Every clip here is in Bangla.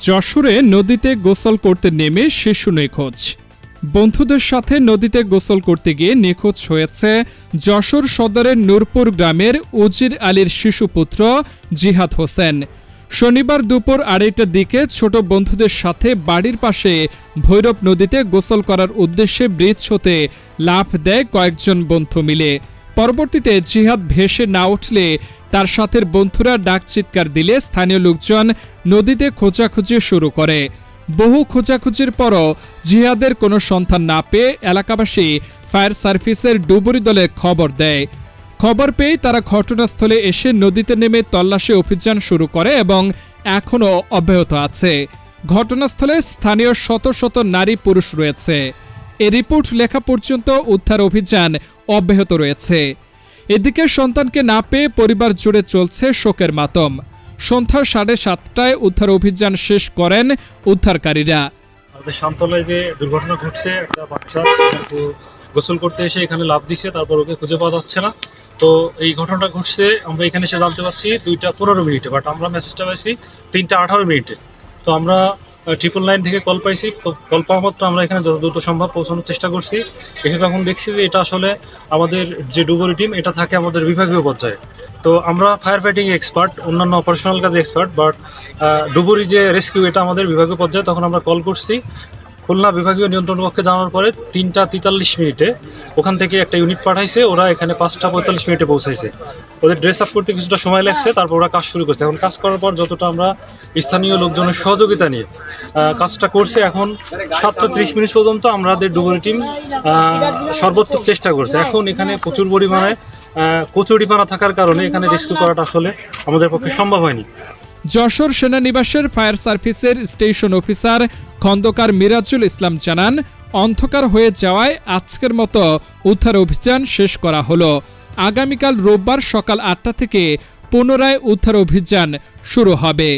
যশোরে নদীতে গোসল করতে নেমে শিশু নিখোঁজ। বন্ধুদের সাথে নদীতে গোসল করতে গিয়ে নিখোঁজ হয়েছে যশোর সদরের নূরপুর গ্রামের উজির আলীর শিশুপুত্র জিহাদ হোসেন। শনিবার দুপুর আড়াইটার দিকে ছোট বন্ধুদের সাথে বাড়ির পাশে ভৈরব নদীতে গোসল করার উদ্দেশ্যে ব্রিজ হতে লাফ দেয় কয়েকজন বন্ধু মিলে। পরবর্তীতে জিহাদ ভেসে না উঠলে তার সাথে বন্ধুরা ডাক চিৎকার দিলে স্থানীয় লোকজন নদীতে খোঁজাখুঁজি শুরু করে। বহু খোঁজাখুঁজির পরও জিহাদের কোনো সন্ধান না পেয়ে এলাকাবাসী ফায়ার সার্ভিসের ডুবুরি দলে খবর দেয়। খবর পেয়ে তারা ঘটনাস্থলে এসে নদীতে নেমে তল্লাশি অভিযান শুরু করে এবং এখনও অব্যাহত আছে। ঘটনাস্থলে স্থানীয় শত শত নারী পুরুষ রয়েছে। এ রিপোর্ট লেখা পর্যন্ত উদ্ধার অভিযান অব্যাহত রয়েছে। এদিকে সন্তানকে না পেয়ে পরিবার জুড়ে চলছে শোকের মাতম। সন্ধ্যা সাড়ে সাতটায় উদ্ধার অভিযান শেষ করেন উদ্ধারকারীরা। আমাদের শান্তলায় যে দুর্ঘটনা ঘটছে, একটা বাচ্চা গোসল করতে এসে এখানে লাভ দিছে, তারপর ওকে খুঁজে পাওয়া যাচ্ছে না। তো এই ঘটনাটা ঘটছে, আমরা এখানে এসে জানতে পারছি দুইটা পনেরো মিনিটে বাট আমরা মেসেজটা পাইছি তিনটা আঠারো মিনিটে। তো আমরা ট্রিপল লাইন থেকে কল পাইছি। কল পাওয়া মাত্র আমরা এখানে যত দ্রুত সম্ভব পৌঁছানোর চেষ্টা করছি। এসে তখন দেখছি যে এটা আসলে আমাদের যে ডুবুরি টিম এটা থাকে আমাদের বিভাগীয় পর্যায়ে। তো আমরা ফায়ার ফাইটিং এক্সপার্ট অন্যান্য অপারেশনাল কাজে এক্সপার্ট বাট ডুবুরি যে রেস্কিউ এটা আমাদের বিভাগীয় পর্যায়ে। তখন আমরা কল করছি। খুলনা বিভাগীয় নিয়ন্ত্রণ কক্ষে জানার পরে তিনটা তেতাল্লিশ মিনিটে ওখান থেকে একটা ইউনিট পাঠাইছে, ওরা এখানে পাঁচটা পঁয়তাল্লিশ মিনিটে পৌঁছাইছে। ওদের ড্রেস আপ করতে কিছুটা সময় লাগছে, তারপর ওরা কাজ শুরু করছে। এখন কাজ করার পর যতটা আমরা স্থানীয় লোকজনের সহযোগিতা নিয়ে কাজটা করছে, এখন সাতটা ত্রিশ মিনিট পর্যন্ত আমাদের ডুবুরি টিম সর্বোচ্চ চেষ্টা করছে। এখন এখানে প্রচুর পরিমাণে কচুরিপানা থাকার কারণে এখানে রেস্কিউ করাটা আসলে আমাদের পক্ষে সম্ভব হয়নি। যশোর সেনানিবাসের ফায়ার সার্ভিসের স্টেশন অফিসার খন্দকার মিরাজুল ইসলাম জানান অন্ধকার হয়ে যাওয়ায় আজকের মতো উদ্ধার অভিযান শেষ করা হলো। আগামীকাল রোববার সকাল আটটা থেকে পুনরায় উদ্ধার অভিযান শুরু হবে।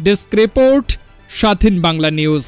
ডেস্ক রিপোর্ট, স্বাধীন বাংলা নিউজ।